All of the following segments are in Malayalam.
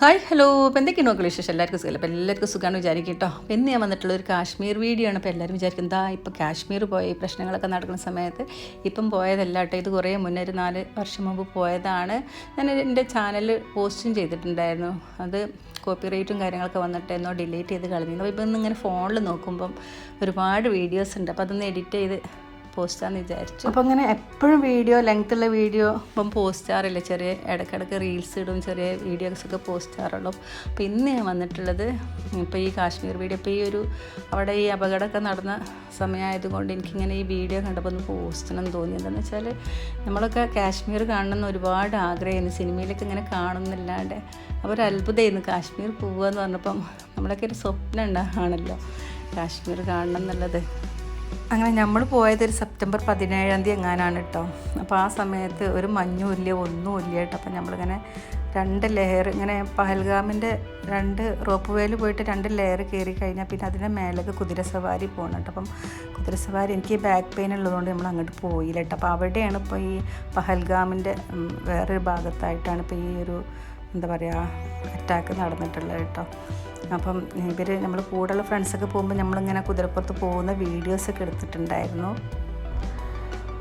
Hi hello. അപ്പോൾ എന്തൊക്കെയാണ് നോക്കുക വിശേഷം? എല്ലാവർക്കും സുഖം. അപ്പോൾ എല്ലാവർക്കും സുഖമാണ് വിചാരിക്കും കേട്ടോ. അപ്പോൾ ഇന്ന് ഞാൻ വന്നിട്ടുള്ള ഒരു കാശ്മീർ വീഡിയോ ആണ്. അപ്പോൾ എല്ലാവരും വിചാരിക്കും എന്താ ഇപ്പോൾ കാശ്മീർ പോയി പ്രശ്നങ്ങളൊക്കെ നടക്കുന്ന സമയത്ത് ഇപ്പം പോയതല്ല കേട്ടോ. ഇത് കുറേ മുന്നേ ഒരു നാല് വർഷം മുമ്പ് പോയതാണ്. ഞാൻ എന്റെ ചാനൽ പോസ്റ്റും ചെയ്തിട്ടുണ്ടായിരുന്നു. അത് കോപ്പി റേറ്റും കാര്യങ്ങളൊക്കെ വന്നിട്ട് എന്നോ ഡിലീറ്റ് ചെയ്ത് കളഞ്ഞു അപ്പോൾ ഇപ്പം ഇങ്ങനെ ഫോണിൽ നോക്കുമ്പം ഒരുപാട് വീഡിയോസ് ഉണ്ട്. അപ്പോൾ അതൊന്ന് എഡിറ്റ് ചെയ്ത് പോസ്റ്റാന്ന് വിചാരിച്ചു. അപ്പോൾ അങ്ങനെ എപ്പോഴും വീഡിയോ ലെങ്ത് ഉള്ള വീഡിയോ? ഇപ്പം പോസ്റ്റ് ചെയ്യാറില്ല. ചെറിയ ഇടയ്ക്കിടയ്ക്ക് റീൽസ് ഇടും ചെറിയ വീഡിയോസ് ഒക്കെ പോസ്റ്റ് ചെയ്യാറുള്ളൂ. അപ്പോൾ ഇന്ന് ഞാൻ വന്നിട്ടുള്ളത് ഇപ്പോൾ ഈ കാശ്മീർ വീഡിയോ ഇപ്പോൾ ഈ ഒരു അവിടെ ഈ അപകടമൊക്കെ നടന്ന സമയമായതുകൊണ്ട് എനിക്കിങ്ങനെ ഈ വീഡിയോ കണ്ടപ്പോൾ ഒന്ന് പോസ്റ്റ് ചെയ്യണം തോന്നി. എന്താണെന്ന് വെച്ചാൽ നമ്മളൊക്കെ കാശ്മീർ കാണണമെന്ന് ഒരുപാട് ആഗ്രഹമായിരുന്നു. സിനിമയിലൊക്കെ ഇങ്ങനെ കാണുന്നില്ലാണ്ട് അപ്പോൾ ഒരു അത്ഭുതമായിരുന്നു. കാശ്മീർ പോവുക എന്ന് പറഞ്ഞപ്പം നമ്മളൊക്കെ ഒരു സ്വപ്നം ഉണ്ടാകണമല്ലോ കാശ്മീർ കാണണം എന്നുള്ളത് അങ്ങനെ നമ്മൾ പോയത് ഒരു സെപ്റ്റംബർ പതിനേഴാം തീയതി എങ്ങാനാണ് കേട്ടോ. അപ്പോൾ ആ സമയത്ത് ഒരു മഞ്ഞും ഇല്ല ഒന്നും ഇല്ല കേട്ടോ. അപ്പം നമ്മളിങ്ങനെ രണ്ട് ലെയർ ഇങ്ങനെ പഹൽഗാമിന്റെ രണ്ട് റോപ്പ് വേയിൽ പോയിട്ട് രണ്ട് ലെയർ കയറി കഴിഞ്ഞാൽ പിന്നെ അതിന്റെ മേലേക്ക് കുതിര സവാരി പോകണം കേട്ടോ. അപ്പം കുതിര സവാരി എനിക്ക് ബാക്ക് പെയിൻ ഉള്ളതുകൊണ്ട് നമ്മൾ അങ്ങോട്ട് പോയില്ല കേട്ടോ. അപ്പോൾ അവിടെയാണ് ഇപ്പോൾ ഈ പഹൽഗാമിന്റെ വേറൊരു ഭാഗത്തായിട്ടാണ് ഇപ്പോൾ ഈ ഒരു എന്താ പറയുക അറ്റാക്ക് നടന്നിട്ടുള്ളത് കേട്ടോ. അപ്പം ഇവർ നമ്മൾ കൂടെയുള്ള ഫ്രണ്ട്സൊക്കെ പോകുമ്പോൾ നമ്മളിങ്ങനെ കുതിരപ്പുറത്ത് പോകുന്ന വീഡിയോസൊക്കെ എടുത്തിട്ടുണ്ടായിരുന്നു.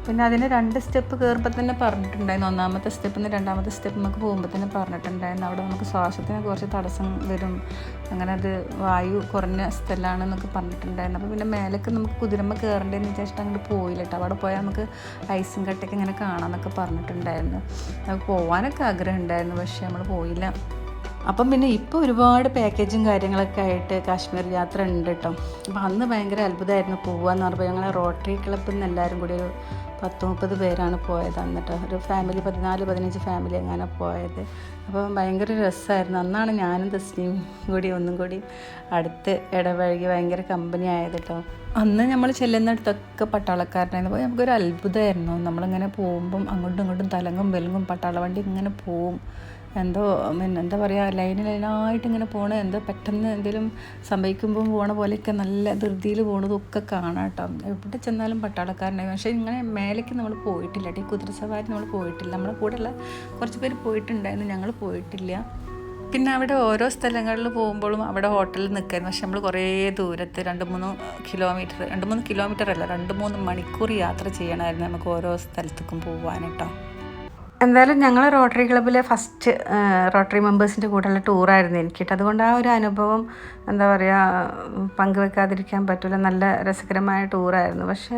പിന്നെ അതിന് രണ്ട് സ്റ്റെപ്പ് കയറുമ്പോൾ തന്നെ പറഞ്ഞിട്ടുണ്ടായിരുന്നു. ഒന്നാമത്തെ സ്റ്റെപ്പിൽ നിന്ന് രണ്ടാമത്തെ സ്റ്റെപ്പ് നമുക്ക് പോകുമ്പോൾ തന്നെ പറഞ്ഞിട്ടുണ്ടായിരുന്നു. അവിടെ നമുക്ക് ശ്വാസത്തിന് കുറച്ച് തടസ്സം വരും. അങ്ങനെ അത് വായു കുറഞ്ഞ സ്ഥലമാണെന്നൊക്കെ പറഞ്ഞിട്ടുണ്ടായിരുന്നു. അപ്പോൾ പിന്നെ മേലേക്ക് നമുക്ക് കുതിരമ്മ കയറേണ്ടതെന്ന് വിചാരിച്ചിട്ട് അങ്ങോട്ട് പോയില്ല കേട്ടോ. അവിടെ പോയാൽ നമുക്ക് ഐസും കട്ടയൊക്കെ ഇങ്ങനെ കാണാമെന്നൊക്കെ പറഞ്ഞിട്ടുണ്ടായിരുന്നു. നമുക്ക് പോകാനൊക്കെ ആഗ്രഹം ഉണ്ടായിരുന്നു. പക്ഷേ നമ്മൾ പോയില്ല. അപ്പം പിന്നെ ഇപ്പോൾ ഒരുപാട് പാക്കേജും കാര്യങ്ങളൊക്കെ ആയിട്ട് കാശ്മീർ യാത്ര ഉണ്ട് കേട്ടോ അപ്പം അന്ന് ഭയങ്കര അത്ഭുതമായിരുന്നു പോവാന്ന് പറയുമ്പോൾ ഞങ്ങൾ റോട്ടറി ക്ലബ്ബിൽ നിന്ന് എല്ലാവരും കൂടി ഒരു പത്ത് മുപ്പത് പേരാണ് പോയത് അന്നിട്ട് ഒരു ഫാമിലി പതിനാല് പതിനഞ്ച് ഫാമിലി അങ്ങനെ പോയത്. അപ്പം ഭയങ്കര രസമായിരുന്നു. അന്നാണ് ഞാനും തസ്ലിയും കൂടി ഒന്നും കൂടി അടുത്ത് ഇടപഴകി ഭയങ്കര കമ്പനി ആയത് കേട്ടോ അന്ന് നമ്മൾ ചെല്ലുന്നിടത്തൊക്കെ പട്ടാളക്കാരനായിരുന്നു. അപ്പോൾ നമുക്കൊരു അത്ഭുതമായിരുന്നു. നമ്മളിങ്ങനെ പോകുമ്പം അങ്ങോട്ടും ഇങ്ങോട്ടും തലങ്ങും വെലുങ്ങും പട്ടാള വണ്ടി ഇങ്ങനെ പോവും. എന്തോ പിന്നെ എന്താ പറയുക ലൈന് ലൈനായിട്ട് ഇങ്ങനെ പോണ. എന്തോ പെട്ടെന്ന് എന്തെങ്കിലും സംഭവിക്കുമ്പോൾ പോണ പോലെയൊക്കെ നല്ല ധൃതിയിൽ പോണതൊക്കെ കാണാം കേട്ടോ. എവിടെ ചെന്നാലും പട്ടാളക്കാരനായി. പക്ഷേ ഇങ്ങനെ മേലേക്ക് നമ്മൾ പോയിട്ടില്ല. കേട്ടോ ഈ കുതിരസവാരി നമ്മൾ പോയിട്ടില്ല. നമ്മളെ കൂടെയുള്ള കുറച്ച് പേര് പോയിട്ടുണ്ടായിരുന്നു. ഞങ്ങൾ പോയിട്ടില്ല. പിന്നെ അവിടെ ഓരോ സ്ഥലങ്ങളിൽ പോകുമ്പോഴും അവിടെ ഹോട്ടലിൽ നിൽക്കായിരുന്നു. പക്ഷെ നമ്മൾ കുറേ ദൂരത്ത് രണ്ട് മൂന്ന് കിലോമീറ്റർ രണ്ട് മൂന്ന് കിലോമീറ്റർ അല്ല രണ്ട് മൂന്ന് മണിക്കൂർ യാത്ര ചെയ്യണമായിരുന്നു നമുക്ക് ഓരോ സ്ഥലത്തേക്കും പോകാനായിട്ടോ എന്തായാലും ഞങ്ങൾ റോട്ടറി ക്ലബ്ബിലെ ഫസ്റ്റ് റോട്ടറി മെമ്പേഴ്സിന്റെ കൂടെയുള്ള ടൂറായിരുന്നു എനിക്ക് കേട്ടോ അതുകൊണ്ട് ആ ഒരു അനുഭവം എന്താ പറയുക പങ്കുവെക്കാതിരിക്കാൻ പറ്റില്ല നല്ല രസകരമായ ടൂറായിരുന്നു പക്ഷേ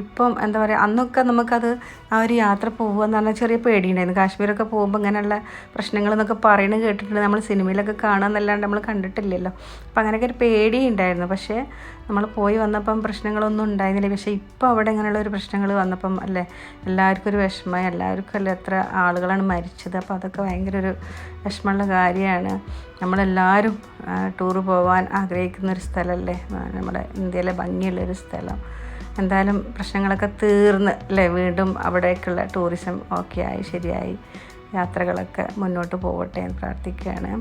ഇപ്പം എന്താ പറയുക അന്നൊക്കെ നമുക്കത് ആ ഒരു യാത്ര പോകുക എന്ന് പറഞ്ഞാൽ ചെറിയ പേടിയുണ്ടായിരുന്നു. കാശ്മീരൊക്കെ പോകുമ്പോൾ ഇങ്ങനെയുള്ള പ്രശ്നങ്ങൾ എന്നൊക്കെ പറയുന്നത് കേട്ടിട്ടുണ്ട്. നമ്മൾ സിനിമയിലൊക്കെ കാണാമെന്നല്ലാണ്ട് നമ്മൾ കണ്ടിട്ടില്ലല്ലോ. അപ്പം അങ്ങനെയൊക്കെ ഒരു പേടിയുണ്ടായിരുന്നു. പക്ഷേ നമ്മൾ പോയി വന്നപ്പം പ്രശ്നങ്ങളൊന്നും ഉണ്ടായിരുന്നില്ല. പക്ഷേ ഇപ്പോൾ അവിടെ ഇങ്ങനെയുള്ള ഒരു പ്രശ്നങ്ങൾ വന്നപ്പം അല്ലേ എല്ലാവർക്കും ഒരു വിഷമമായി എല്ലാവർക്കും അല്ലേ എത്ര ആളുകളാണ് മരിച്ചത്. അപ്പോൾ അതൊക്കെ ഭയങ്കര ഒരു വിഷമമുള്ള കാര്യമാണ്. നമ്മളെല്ലാവരും ടൂറ് പോകാൻ ആഗ്രഹിക്കുന്ന ഒരു സ്ഥലമല്ലേ നമ്മുടെ ഇന്ത്യയിലെ ഭംഗിയുള്ളൊരു സ്ഥലം. എന്തായാലും പ്രശ്നങ്ങളൊക്കെ തീർന്ന് അല്ലേ വീണ്ടും അവിടേക്കുള്ള ടൂറിസം ഓക്കെ ആയി ശരിയായി. യാത്രകളൊക്കെ മുന്നോട്ട് പോവട്ടെ എന്ന് പ്രാർത്ഥിക്കുകയാണ്.